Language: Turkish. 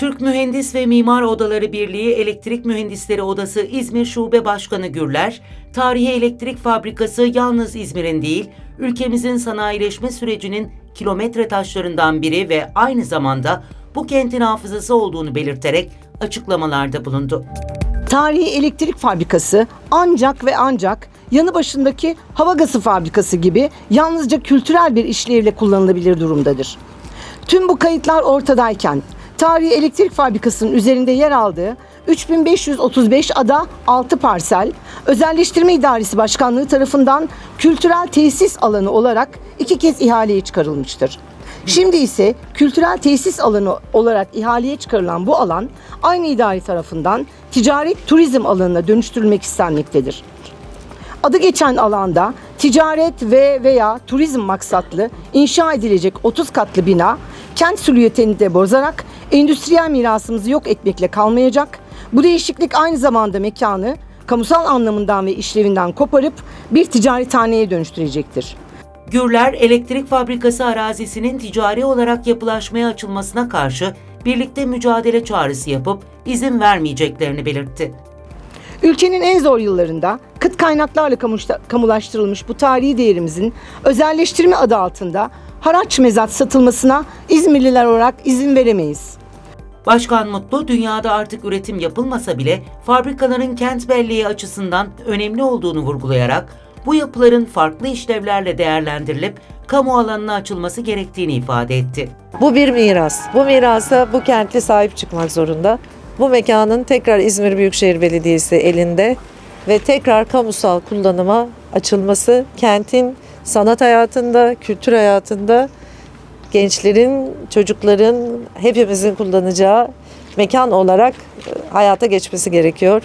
Türk Mühendis ve Mimar Odaları Birliği Elektrik Mühendisleri Odası İzmir Şube Başkanı Gürler, tarihi elektrik fabrikası yalnız İzmir'in değil, ülkemizin sanayileşme sürecinin kilometre taşlarından biri ve aynı zamanda bu kentin hafızası olduğunu belirterek açıklamalarda bulundu. Tarihi elektrik fabrikası ancak ve ancak yanı başındaki hava gazı fabrikası gibi yalnızca kültürel bir işlevle kullanılabilir durumdadır. Tüm bu kayıtlar ortadayken tarihi elektrik fabrikasının üzerinde yer aldığı 3535 ada 6 parsel Özelleştirme İdaresi Başkanlığı tarafından kültürel tesis alanı olarak iki kez ihaleye çıkarılmıştır. Şimdi ise kültürel tesis alanı olarak ihaleye çıkarılan bu alan aynı idare tarafından ticaret turizm alanına dönüştürülmek istenmektedir. Adı geçen alanda ticaret ve veya turizm maksatlı inşa edilecek 30 katlı bina kent silüetini de bozarak endüstriyel mirasımızı yok etmekle kalmayacak. Bu değişiklik aynı zamanda mekanı kamusal anlamından ve işlevinden koparıp bir ticarethaneye dönüştürecektir. Gürler, elektrik fabrikası arazisinin ticari olarak yapılaşmaya açılmasına karşı birlikte mücadele çağrısı yapıp izin vermeyeceklerini belirtti. Ülkenin en zor yıllarında kıt kaynaklarla kamulaştırılmış bu tarihi değerimizin özelleştirme adı altında haraç mezat satılmasına İzmirliler olarak izin veremeyiz. Başkan Mutlu, dünyada artık üretim yapılmasa bile fabrikaların kent belleği açısından önemli olduğunu vurgulayarak bu yapıların farklı işlevlerle değerlendirilip kamu alanına açılması gerektiğini ifade etti. Bu bir miras. Bu mirasa bu kentli sahip çıkmak zorunda. Bu mekanın tekrar İzmir Büyükşehir Belediyesi elinde ve tekrar kamusal kullanıma açılması kentin sanat hayatında, kültür hayatında gençlerin, çocukların, hepimizin kullanacağı mekan olarak e, hayata geçmesi gerekiyor.